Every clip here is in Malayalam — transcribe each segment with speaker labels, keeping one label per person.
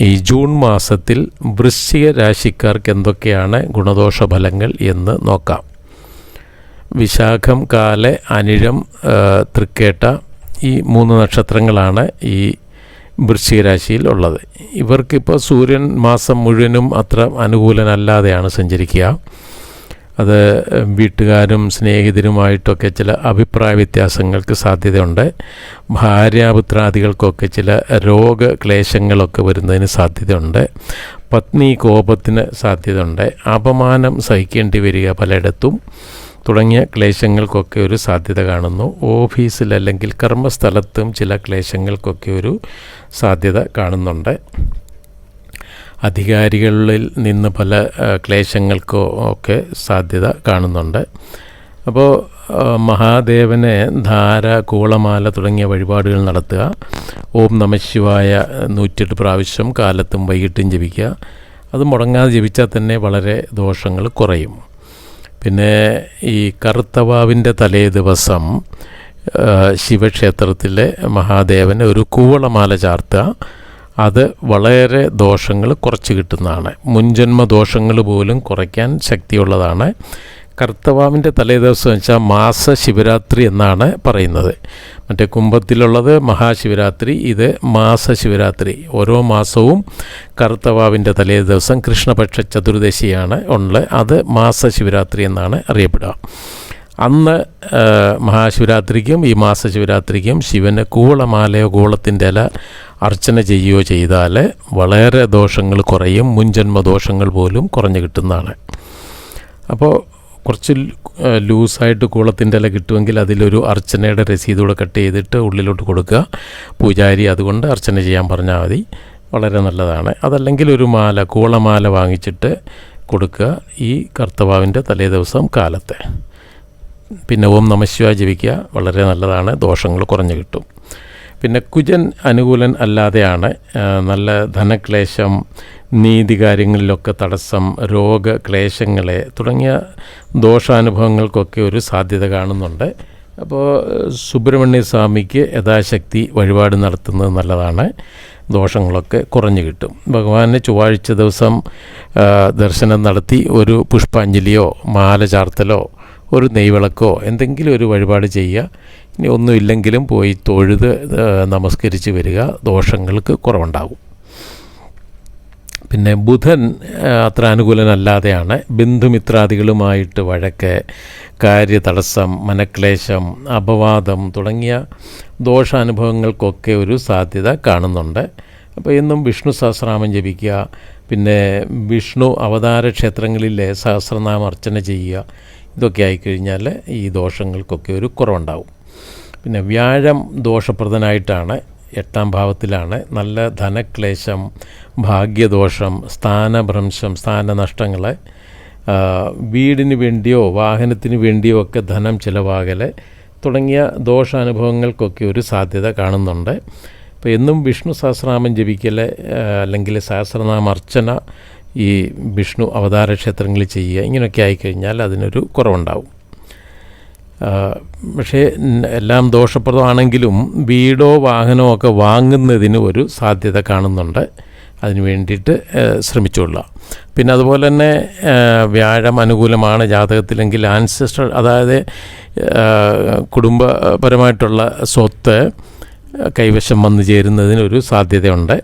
Speaker 1: ഈ ജൂൺ മാസത്തിൽ വൃശ്ചിക രാശിക്കാർക്ക് എന്തൊക്കെയാണ് ഗുണദോഷ ഫലങ്ങൾ എന്ന് നോക്കാം. വിശാഖം കാല അനിഴം തൃക്കേട്ട ഈ മൂന്ന് നക്ഷത്രങ്ങളാണ് ഈ വൃശ്ചിക രാശിയിൽ ഉള്ളത്. ഇവർക്കിപ്പോൾ സൂര്യൻ മാസം മുഴുവനും അത്ര അനുകൂലനല്ലാതെയാണ് സഞ്ചരിക്കുക. അത് വീട്ടുകാരും സ്നേഹിതരുമായിട്ടൊക്കെ ചില അഭിപ്രായ വ്യത്യാസങ്ങൾക്ക് സാധ്യതയുണ്ട്. ഭാര്യാപുത്രാദികൾക്കൊക്കെ ചില രോഗക്ലേശങ്ങളൊക്കെ വരുന്നതിന് സാധ്യതയുണ്ട്. പത്നി കോപത്തിന് സാധ്യതയുണ്ട്. അപമാനം സഹിക്കേണ്ടി വരിക പലയിടത്തും തുടങ്ങിയ ക്ലേശങ്ങൾക്കൊക്കെ ഒരു സാധ്യത കാണുന്നു. ഓഫീസിൽ അല്ലെങ്കിൽ കർമ്മസ്ഥലത്തും ചില ക്ലേശങ്ങൾക്കൊക്കെ ഒരു സാധ്യത കാണുന്നുണ്ട്. അധികാരികളിൽ നിന്ന് പല ക്ലേശങ്ങൾക്കോ ഒക്കെ സാധ്യത കാണുന്നുണ്ട്. അപ്പോൾ മഹാദേവനെ ധാര കൂളമാല തുടങ്ങിയ വഴിപാടുകൾ നടത്തുക. ഓം നമശിവായ നൂറ്റെട്ട് പ്രാവശ്യം കാലത്തും വൈകിട്ടും ജപിക്കുക. അത് മുടങ്ങാതെ ജപിച്ചാൽ തന്നെ വളരെ ദോഷങ്ങൾ കുറയും. പിന്നെ ഈ കറുത്തവാവിന്റെ തലേ ദിവസം ശിവക്ഷേത്രത്തിലെ മഹാദേവന് ഒരു കൂവളമാല ചാർത്തുക. അത് വളരെ ദോഷങ്ങൾ കുറച്ച് കിട്ടുന്നതാണ്. മുൻജന്മ ദോഷങ്ങൾ പോലും കുറയ്ക്കാൻ ശക്തിയുള്ളതാണ്. കർത്തവാവിന്റെ തലേദിവസം വെച്ചാൽ മാസ ശിവരാത്രി എന്നാണ് പറയുന്നത്. മറ്റേ കുംഭത്തിലുള്ളത് മഹാശിവരാത്രി ഇത് മാസ ശിവരാത്രി ഓരോ മാസവും കർത്തവാവിന്റെ തലേ ദിവസം കൃഷ്ണപക്ഷ ചതുർദശിയാണ് ഉള്ളത് അത് മാസ ശിവരാത്രി എന്നാണ് അറിയപ്പെടുക. അന്ന് മഹാശിവരാത്രിക്കും ഈ മാസ ശിവരാത്രിക്കും ശിവന് കൂളമാലയോ കൂളത്തിന്റെ ഇല അർച്ചന ചെയ്യുകയോ ചെയ്താൽ വളരെ ദോഷങ്ങൾ കുറയും മുൻജന്മ ദോഷങ്ങൾ പോലും കുറഞ്ഞു കിട്ടുന്നതാണ്. അപ്പോൾ കുറച്ച് ലൂസായിട്ട് കൂളത്തിന്റെ ഇല കിട്ടുമെങ്കിൽ അതിലൊരു അർച്ചനയുടെ രസീതൂടെ കട്ട് ചെയ്തിട്ട് ഉള്ളിലോട്ട് കൊടുക്കുക. പൂജാരി അതുകൊണ്ട് അർച്ചന ചെയ്യാൻ പറഞ്ഞാൽ മതി. വളരെ നല്ലതാണ്. അതല്ലെങ്കിൽ ഒരു മാല കൂളമാല വാങ്ങിച്ചിട്ട് കൊടുക്കുക ഈ കർത്തവാവിന്റെ തലേ ദിവസം കാലത്തെ. പിന്നെ ഓം നമശിവ ജപിക്കുക വളരെ നല്ലതാണ്. ദോഷങ്ങൾ കുറഞ്ഞു കിട്ടും. പിന്നെ കുജൻ അനുകൂലൻ അല്ലാതെയാണ് നല്ല ധനക്ലേശം നീതി കാര്യങ്ങളിലൊക്കെ തടസ്സം രോഗക്ലേശങ്ങളെ തുടങ്ങിയ ദോഷാനുഭവങ്ങൾക്കൊക്കെ ഒരു സാധ്യത കാണുന്നുണ്ട്. അപ്പോൾ സുബ്രഹ്മണ്യ സ്വാമിക്ക് യഥാശക്തി വഴിപാട് നടത്തുന്നത് നല്ലതാണ്. ദോഷങ്ങളൊക്കെ കുറഞ്ഞു കിട്ടും. ഭഗവാനെ ചൊവ്വാഴ്ച ദിവസം ദർശനം നടത്തി ഒരു പുഷ്പാഞ്ജലിയോ മാല ചാർത്തലോ ഒരു നെയ്വിളക്കോ എന്തെങ്കിലും ഒരു വഴിപാട് ചെയ്യുക. ഇനി ഒന്നുമില്ലെങ്കിലും പോയി തൊഴുത് നമസ്കരിച്ച് വരിക. ദോഷങ്ങൾക്ക് കുറവുണ്ടാകും. പിന്നെ ബുധൻ അത്ര അനുകൂലനല്ലാതെയാണ്. ബന്ധുമിത്രാദികളുമായിട്ട് വഴക്ക് കാര്യതടസ്സം മനക്ലേശം അപവാദം തുടങ്ങിയ ദോഷാനുഭവങ്ങൾക്കൊക്കെ ഒരു സാധ്യത കാണുന്നുണ്ട്. അപ്പോൾ എന്നും വിഷ്ണു സഹസ്രനാമം ജപിക്കുക. പിന്നെ വിഷ്ണു അവതാര ക്ഷേത്രങ്ങളിലെ സഹസ്രനാമം അർച്ചന ചെയ്യുക. ഇതൊക്കെ ആയിക്കഴിഞ്ഞാൽ ഈ ദോഷങ്ങൾക്കൊക്കെ ഒരു കുറവുണ്ടാവും. പിന്നെ വ്യാഴം ദോഷപ്രദനായിട്ടാണ് എട്ടാം ഭാവത്തിലാണ്. നല്ല ധനക്ലേശം ഭാഗ്യദോഷം സ്ഥാനഭ്രംശം സ്ഥാനനഷ്ടങ്ങൾ വീടിന് വേണ്ടിയോ വാഹനത്തിന് വേണ്ടിയോ ഒക്കെ ധനം ചിലവാകൽ തുടങ്ങിയ ദോഷാനുഭവങ്ങൾക്കൊക്കെ ഒരു സാധ്യത കാണുന്നുണ്ട്. അപ്പോൾ എന്നും വിഷ്ണു സഹസ്രനാമം ജപിക്കൽ അല്ലെങ്കിൽ സഹസ്രനാമ അർച്ചന ഈ വിഷ്ണു അവതാര ക്ഷേത്രങ്ങളിൽ ചെയ്യുക ഇങ്ങനെയൊക്കെ ആയിക്കഴിഞ്ഞാൽ അതിനൊരു കുറവുണ്ടാവും. പക്ഷേ എല്ലാം ദോഷപ്രദമാണെങ്കിലും വീടോ വാഹനമോ ഒക്കെ വാങ്ങുന്നതിന് ഒരു സാധ്യത കാണുന്നുണ്ട്. അതിന് വേണ്ടിയിട്ട് ശ്രമിച്ചുകൊള്ളുക പിന്നെ അതുപോലെ തന്നെ വ്യാഴം അനുകൂലമാണ് ജാതകത്തിലെങ്കിൽ ആൻസിസ്റ്റർ അതായത് കുടുംബപരമായിട്ടുള്ള സ്വത്ത് കൈവശം വന്നു ചേരുന്നതിനൊരു സാധ്യതയുണ്ട്.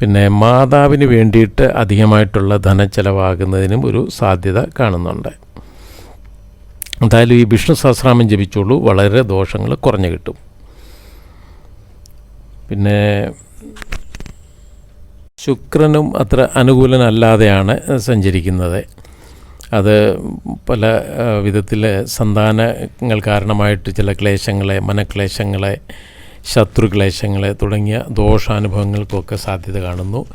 Speaker 1: പിന്നെ മാതാവിന് വേണ്ടിയിട്ട് അധികമായിട്ടുള്ള ധനം ചെലവാകുന്നതിനും ഒരു സാധ്യത കാണുന്നുണ്ട്. എന്തായാലും ഈ വിഷ്ണു സഹസ്രാമം ജപിച്ചോളൂ. വളരെ ദോഷങ്ങൾ കുറഞ്ഞു കിട്ടും. പിന്നെ ശുക്രനും അത്ര അനുകൂലനല്ലാതെയാണ് സഞ്ചരിക്കുന്നത്. അത് പല വിധത്തിൽ സന്താനങ്ങൾ കാരണമായിട്ട് ചില ക്ലേശങ്ങളെ മനക്ലേശങ്ങളെ ശത്രുക്ലേശങ്ങളെ തുടങ്ങിയ ദോഷാനുഭവങ്ങൾക്കൊക്കെ സാധ്യത കാണുന്നു.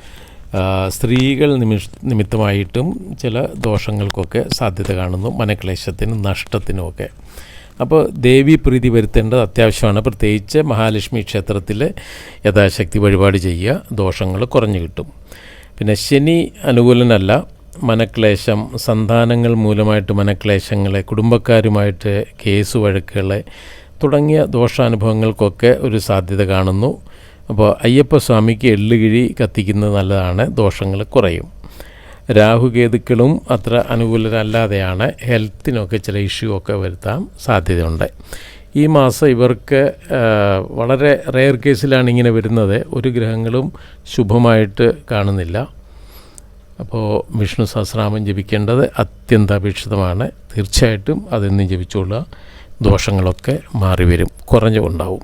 Speaker 1: സ്ത്രീകൾ നിമിഷ നിമിത്തമായിട്ടും ചില ദോഷങ്ങൾക്കൊക്കെ സാധ്യത കാണുന്നു. മനക്ലേശത്തിനും നഷ്ടത്തിനും ഒക്കെ അപ്പോൾ ദേവി പ്രീതി വരുത്തേണ്ടത് അത്യാവശ്യമാണ്. പ്രത്യേകിച്ച് മഹാലക്ഷ്മി ക്ഷേത്രത്തിൽ യഥാശക്തി വഴിപാട് ചെയ്യുക ദോഷങ്ങൾ കുറഞ്ഞു കിട്ടും. പിന്നെ ശനി അനുകൂലനല്ല. മനക്ലേശം സന്താനങ്ങൾ മൂലമായിട്ട് മനക്ലേശങ്ങളെ കുടുംബക്കാരുമായിട്ട് കേസ് വഴക്കുകളെ തുടങ്ങിയ ദോഷാനുഭവങ്ങൾക്കൊക്കെ ഒരു സാധ്യത കാണുന്നു. അപ്പോൾ അയ്യപ്പസ്വാമിക്ക് എള്ളുകിഴി കത്തിക്കുന്നത് നല്ലതാണ് ദോഷങ്ങൾ കുറയും. രാഹുകേതുക്കളും അത്ര അനുകൂലരല്ലാതെയാണ് ഹെൽത്തിനൊക്കെ ചില ഇഷ്യൂ ഒക്കെ വരുത്താൻ സാധ്യതയുണ്ട്. ഈ മാസം ഇവർക്ക് വളരെ റെയർ കേസിലാണ് ഇങ്ങനെ വരുന്നത്. ഒരു ഗ്രഹങ്ങളും ശുഭമായിട്ട് കാണുന്നില്ല. അപ്പോൾ വിഷ്ണു സഹസ്രാമം ജപിക്കേണ്ടത് അത്യന്താപേക്ഷിതമാണ്. തീർച്ചയായിട്ടും അതെന്നും ജപിച്ചുള്ള ദോഷങ്ങളൊക്കെ മാറി വരും കുറഞ്ഞുണ്ടാവും.